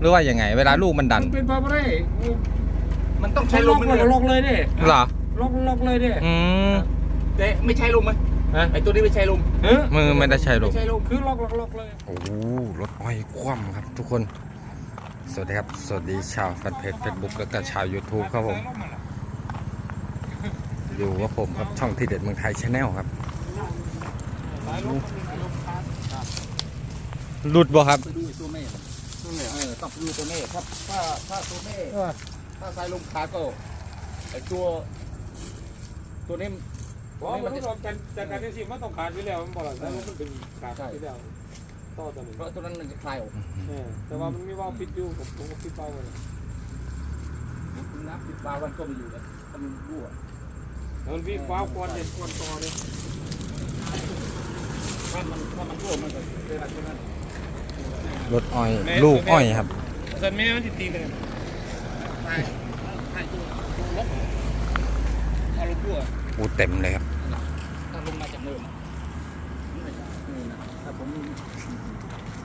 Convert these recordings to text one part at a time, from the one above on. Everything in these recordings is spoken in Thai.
หรือว่ายังไง เวลาลูกมันดันมันเป็นไปไม่ได้มันต้องใช้ใช้ลลมมมัมันนก็ล็อกเลยดิเหรอล็อกล็อกเลยดิอืมแต่ไม่ใช้ลมไหมฮะไอตัวนี้ไม่ใช้ลมเออมือไม่ได้ใช้ลูไม่กใช้ลมคือล็อกล็อกล็อกเลยโอ้โหรถอ้อยคว่ำครับทุกคน สวัสดีครับ สวัสดีชาวแฟนเพจเฟซบุ๊กแล้วก็ชาว YouTube ครับผม อยู่กับผมครับช่องที่เด็ดเมืองไทยชาแนลครับหลุดบ่ครับ ไปดูไอ้ตัวแม่เออต้องไปดูตัวแม่ถ้าถ้าถ้าตัวแม่ถ้าสายลมขาดก็ไอตัว ตัวนี้เพราะมันต้องการจากการที่สิมันต้องขาดไปแล้วมันบอกแล้วมันเป็นขาดไปแล้วต่อตัวนี้เพราะตัวนั้นมันจะคลายออกเออแต่ว่ามันมีว่าวปิดอยู่ผมผมก็ปิดเป้าไว้คุณนับปิดวาล์วมันก็ไม่อยู่แล้วมันรั่วมันมีว้าวควันเด็ดควันต่อเลยถ้ามันถ้ามันรั่วมันก็เป็นอะไรนั้น รถอ้อย ลูกอ้อยครับส่วนแม่มันติดตีกันใช่ใช่ตัวตัวล็อกเอาลงรั่วอูเต็มเลยครับถ้าลงมาจากเนินนี่นะถ้าผม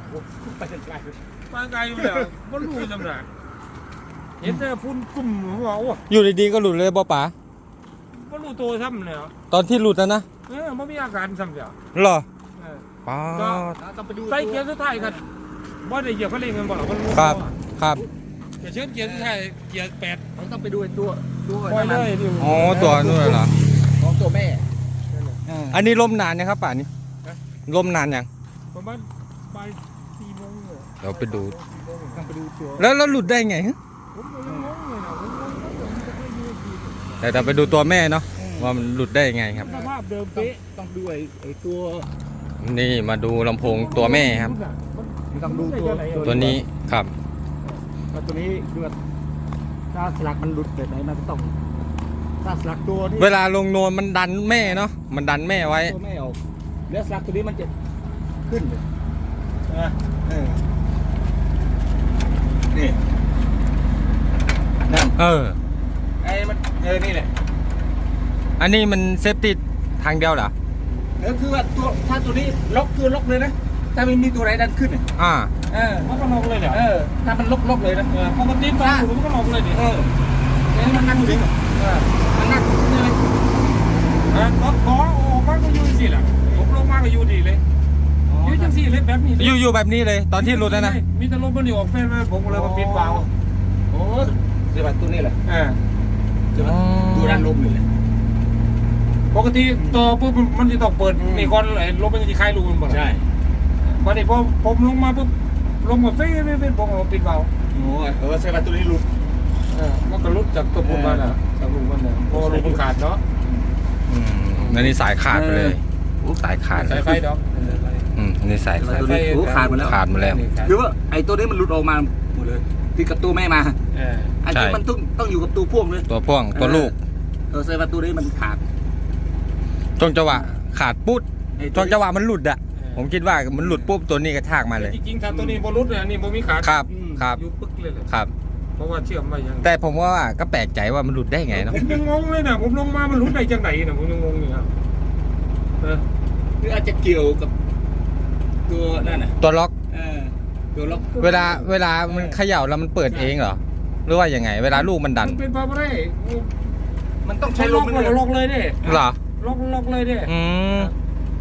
โอ้ไปจนไกลเลยปางกายอยู่แล้วมันรู้จำหนักเห็นแต่พุ่นกลุ่มว่าโอ้อยู่ดีๆก็หลุดเลยบ่ป๋ามันรู้ตัวซ้ำเลยตอนที่หลุดนะนะเออมันมีอาการซ้ำเดียวเหรอเออ ป๊าดต้องไปดูใส่เกียร์สุดท้ายกันว่าได้เหยียบคันเร่งกันบ่หรอมันรู้ครับ ครับเกียร์เชิญเกียร์สุดท้ายเกียร์แปดเราต้องไปดูไอ้ตัวตัวปล่อยนั่นเลมันยนี่อ๋อ ตัวนู่นเหรอ ของตัวแม่อันนี้ลมนานนะครับป่านี้ลมนานยัง ประมาณบ่ายสี่โมงเลยเดี๋ยวไปดู ต้องไปดูตัวแล้วแล้วหลุดได้ไงฮะผมก็ยังงงเลยนะผมงงว่าผมจะไปดูอีกทีแต่เราไปดูตัวแม่เนาะว่ามันหลุดได้ยังไงครับ สภาพเดิมเป๊ะ ต้องดูไอ้ไอ้ตัว นี่มาดูลำโพงตัวแม่ครับ ต้องดูตัวตัวนี้ครับแล้วตัวนี้คือว่าถ้าสลักมันหลุดแบบไหนมันก็ต้องถ้าสลักตัวนี้เวลาลงโนนมันดันแม่เนาะมันดันแม่ไว้ ตัวแม่ออกแล้วสลักตัวนี้มันจะขึ้นเลยนะเออนี่นั่นเออไอ้มันเออนี่แหละอันนี้มันเซฟตี้ทางเดียวเหรอ เออคือว่าตัวถ้าตัวนี้ล็อกคือล็อกเลยนะถ้าไม่มีตัวไหนดันขึ้นเนี่ยอ่า เออมันก็ลงเลยเนี่ยเออถ้ามันล็อกล็อกเลยนะเออปกติตอนอยู่มันก็ลงเลยดิเออแต่นี่มันนั่งอยู่นี่เออมันนั่งนี่เลยเออรถขอออกมาก็อยู่สิแหละผมลงมาก็อยู่ดีเลยอยู่จังสี่เลยแบบนี้เลยอยู่อยู่แบบนี้เลย ตอนที่หลุดนะนะมีแต่ลมมันอยู่ออกแฟนมาผมก็เลยมาปิดวาล์วโอ้เสียบัตรตัวนี้แหละเออเสียบัตรดูดันลมนี่แหละ ปกติตัวปุ๊บมันจะต้องเปิดนี่ก่อนเลยลมมันจะคลายรูมันหมดใช่วันนี้พอผมลงมาปุ๊บลงมาเฟ้ยเฟ้ยเฟ้ยผมก็ปิดวาล์วโอ้เออเสียบัตรตัวนี้หลุด เออมันก็ลุดจากตัวผมมาน่ะจากรูมันน่ะพอรูมันขาดเนาะอืมอันนี้สายขาดไปเลยสายขาดเลสายยไฟดอกอืมอันนี้สายขาดตัวนี้โอ้ขาดหมดแล้ว ขาดหมดแล้วคือว่าไอ้ตัวนี้มันหลุดออกมาหมดเลยที่กับตัวแม่มาเอออันนี้ใช่ มันต้องต้องอยู่กับตัวพ่วงเลยตัวพ่วงตัวลูก เออเสียบัตรตัวนี้มันขาด ช่วงจังหวะขาดปุ๊บไอ้ตัช่ววงจังหวะมันหลุดอะผมคิดว่ามันหลุดปุ๊บตัวนี้กระชากมาเลย จริงๆถ้าตัวนี้บอลุดเนี่ยนี่บอมีขาดครับครับ อยู่ปึ๊กเลยเลยครับ เพราะว่าเชื่อมไว้ยังแต่ผมว่าก็แปลกใจว่ามันหลุดได้ไงเนาะผมยังงงเลยนะผมลงมามันหลุดได้จังไหนนะผมยังงงอยู่ครับเออหรืออาจจะเกี่ยวกับตัวนั่นน่ะตัวล็อกเออตัวล็อกเวลาเวลามันเขย่าแล้วมันเปิดเองเหรอหรือว่ายังไง เวลาลูกมันดันมันเป็นไปไม่ได้มันต้องใช้ใช้ลลมมมัมันนก็ล็อกเลยดิเหรอ ล็อกล็อกเลยดิอืม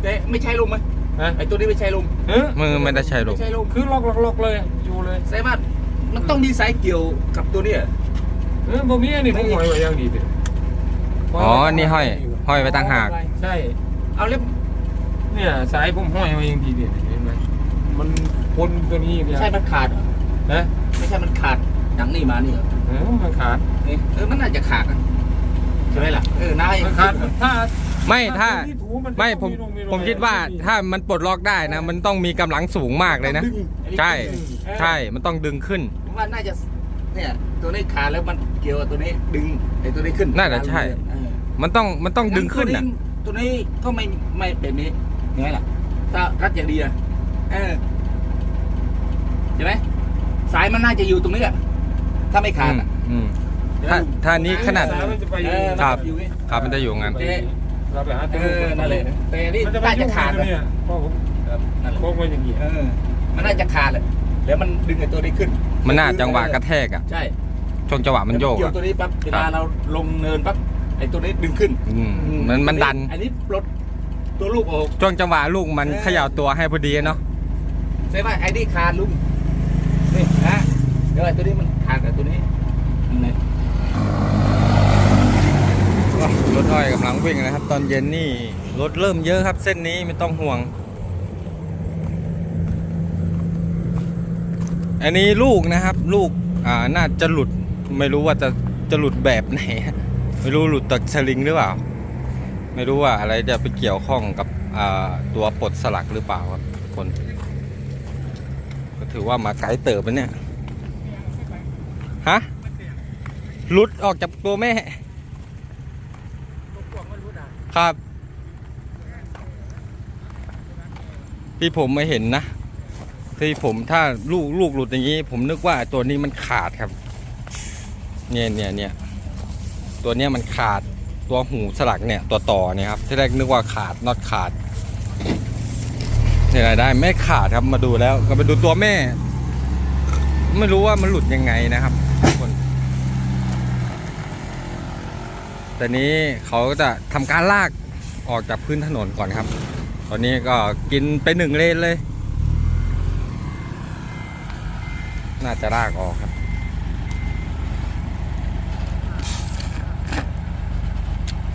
แต่ไม่ใช้ลมไหมฮะไอ้ตัวนี้ไม่ใช้ลมเออมือไม่ได้ใช้ลูไม่กใช้ลมคือล็อกล็อกล็อกเลยอยู่เลยแสดงว่ามันต้องมีสายเกี่ยวกับตัวเนี้ยเออบ่มีอันนี้ผมหอยไว้อยังดีดิอ๋อนี่ห้อยห้อยไว้ต่างหากใช่เอาเล็บเนี่ยสายผมห้อยไว้อยังดีดิเห็นไหมมันพ้นตัวนี้เนี่ยใช่มันขาดเหรอนะไม่ใช่มันขาดอย่างนี้มานี่เหรอเออมันขาดนี่เออมันน่าจะขาดอะใช่ไหมล่ะเออน่ามันขาดถ้า ไม่ถ้าตัวที่ถูนจะไม่ผมร่องรอยผมคิดว่าถ้ามันปลดล็อกได้นะ มันต้องมีกำลังสูงมากเลยนะใช่ใช่มันต้องดึงขึ้น ผมว่าน่าจะเนี่ยตัวนี้ขาดแล้วมันเกี่ยวกับตัวนี้ดึงไอ้ตัวนี้ขึ้นน่าจะใช่ เออมันต้องมันต้องดึงขึ้นอะ ตัวนี้ก็ไม่ไม่เป็นนี้ยังไงล่ะถ้ารัดอย่างดีอะเออใช่ไหมสายมันน่าจะอยู่ตรงนี้อะถ้าไม่ขาดอะอืมถ้าถ้านี้ขนาด สยมันจะไปอยู่ เออครับมันจะอยู่นี่ ครับมันจะอยู่งั้นเอ๊ะ เราไปหาเออนั่นแหละแต่นี่มันจะไปน่ายุ่จะงขาดเลยอะเนี่ยเพราะผมครับนั่นแหละโค้งไว้อย่างนี้เออมันน่าจะขาดเลยแล้วมันดึงไอ้ตัวนี้ขึ้นมันน่าจังหวะกระแทกอะใช่ช่วงจังหวะมันโยกเกี่ยวอะตัวนี้ปั๊บเวครัลาบเราลงเนินปั๊บไอ้ตัวนี้ดึงขึ้นอืมมันมันดัน อันนี้ปลดตัวลูกออก ช่วงจังหวะลูกมันเขย่าตัวให้พอดีเนาะใช่ไหมไอ้นี่ขาดลุงนี่นะเดี๋ยวไอ้ตัวนี้มันขาดกับตัวนี้นี่ รถอ้อยกำลังวิ่งนะครับ ตอนเย็นนี่รถเริ่มเยอะครับ เส้นนี้ไม่ต้องห่วง อันนี้ลูกนะครับ ลูกอ่าน่าจะหลุดไม่รู้ว่าจะจะหลุดแบบไหน ไม่รู้หลุดจากสลิงหรือเปล่า ไม่รู้ว่าอะไรจะไปเกี่ยวข้องกับอ่าตัวปลดสลักหรือเปล่าครับคนก็ถือว่ามาไกลเติบแล้วเนี่ยฮะหลุดออกจากตัวแม่ ครับ ที่ผมไม่เห็นนะที่ผมถ้าลูกลูกหลุดอย่างนี้ ผมนึกว่าตัวนี้มันขาดครับ เนี่ยเนี่ยเนี่ยตัวเนี้ยมันขาดตัวหูสลักเนี่ยตัวต่อเนี่ยครับที่แรกนึกว่าขาดน็อตขาดเนี่ยได้ไม่ขาดครับมาดูแล้ว ก็ไปดูตัวแม่ ไม่รู้ว่ามันหลุดยังไงนะครับทุกคน แต่นี้เขาก็จะทำการลากออกจากพื้นถนนก่อนครับ ตอนนี้ก็กินไปหนึ่งเลนเลย น่าจะลากออกครับ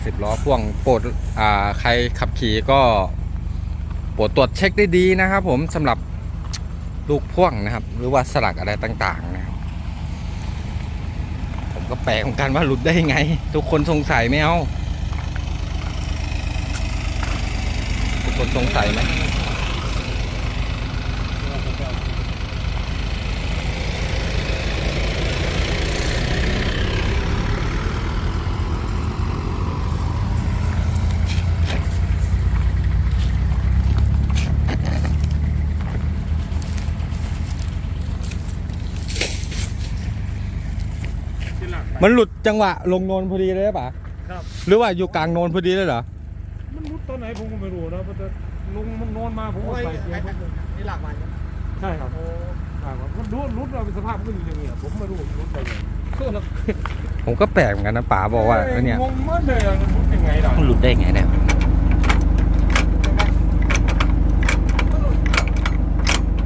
สิบล้อพ่วงโปรดอ่าใครขับขี่ก็โปรดตรวจเช็คได้ดีนะครับผมสำหรับลูกพ่วงนะครับ หรือว่าสลักอะไรต่างๆนะ ผมก็แปลกเหมือนกันว่าหลุดได้ไง ทุกคนสงสัยไหมเอาทุกคนสงสัยไหม มันหลุดจังหวะลงโนนพอดีเลยหรือเปล่าครับ หรือว่าอยู่กลางโนนพอดีเลยเหรอ มันมุดตอนไหนผมก็ไม่รู้นะมันจะลงมันนอนมาผมก็ใส่เกียร์ปุ๊บนี่หลักมันใช่ครับใช่ครับมันรุดรุดเราเป็นสภาพมันก็อยู่อย่างเงี้ยผมไม่รู้มันรุดไปยังไงผมก็แปลกเหมือนกันนะป๋าบอกว่าเออเนี่ยงงมากเลยอะมันรุดยังไงล่ะมันหลุดได้ไงเนี่ย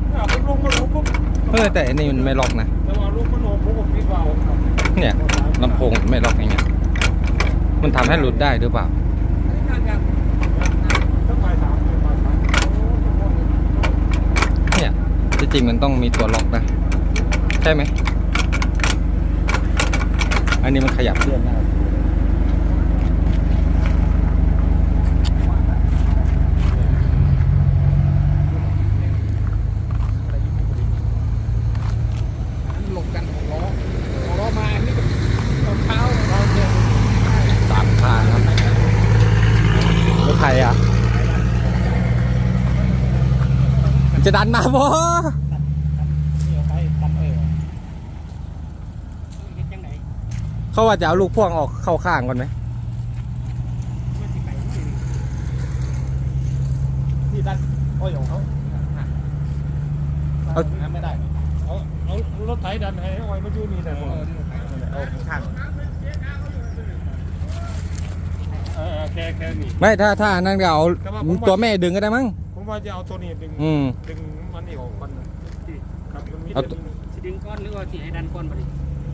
เนี่ยผมลงมาลงปุ๊บเออแต่อันนี้มันไม่ล็อกนะแต่ว่าลงมาลงผมก็คิดว่าครับเนี่ย ลำโพงไม่ล็อกอย่างเงี้ยมันทำให้หลุดได้หรือเปล่าเลยปลายสามโอ้โหเนี่ยที่จริงมันต้องมีตัวล็อกนะ ใช่ไหม อันนี้มันขยับเลื่อนได้ ลงกันของล้อของล้อมานี่ก็ตอนเช้าเราเนี่ย สามคานครับรถไทยอะมั นจะดันมาบ่เขาว่าจะเอาลูกพ่วงออกเข้าข้างก่อนไหมที่ด้านอ้อยของเขาเอาไม่ได้เอาเอารถไถดันให้ไว้มาอยู่นี่แต่ผมเอาข้างเออแค่แค่นี้ไม่ถ้าถ้าอันนั่นก็เอาแต่ว่าผมว่าตัวแม่ดึงก็ได้มั้งผมว่าจะเอาตัวนี้ดึงอืมดึงมั นนี่ออกก่อนครับมันมีเอาแต่ตัวดึงสิดึงก้อนหรือว่าสิให้ดันก้อนบ่ดิ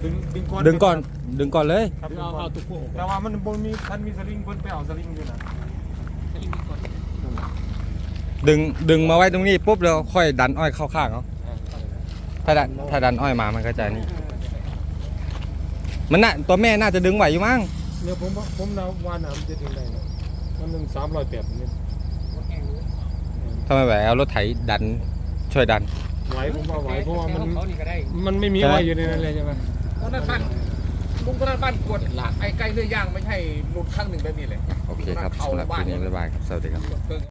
ดึงดึงก่อนดึงก่อนดึงก่อนเลย ครับเอาเอาตุ๊กโป่งแต่ว่ามันบนมีทันมีสลิงเพิ่นไปเอาสลิงอยู่นะให้ดึงก้อนดึงดึงมาไว้ตรงนี้ปุ๊บแล้วค่อยดันอ้อยเข้าข้างเขาถ้าดันถ้าดันอ้อยมามันก็จะนี่มันน่ะตัวแม่น่าจะดึงไหวอยู่มั้งเนี่ยผมว่าผมนาว่าน้ำจะดึงได้นะมันหนึ่งสามร้อยแปดนี่ทำไมไหวเอารถไถดัน ช่วยดัน ไหวผมว่าไหวเพราะว่ามันเขานี่ก็ได้มันไม่มีใช่ไหม ไว้อยู่ในนั้นเลยใช่ไหมเพราะนั่นบ้านลุงก็นั่นบ้านกวดหลากไอ้ใกล้เนื้อย่างไม่ใช่หลุดข้างหนึ่งแบบนี้เลยโอเคครับสำหรับคลิปนี้บ๊ายบายครับสวัสดีครับ เพิ่ง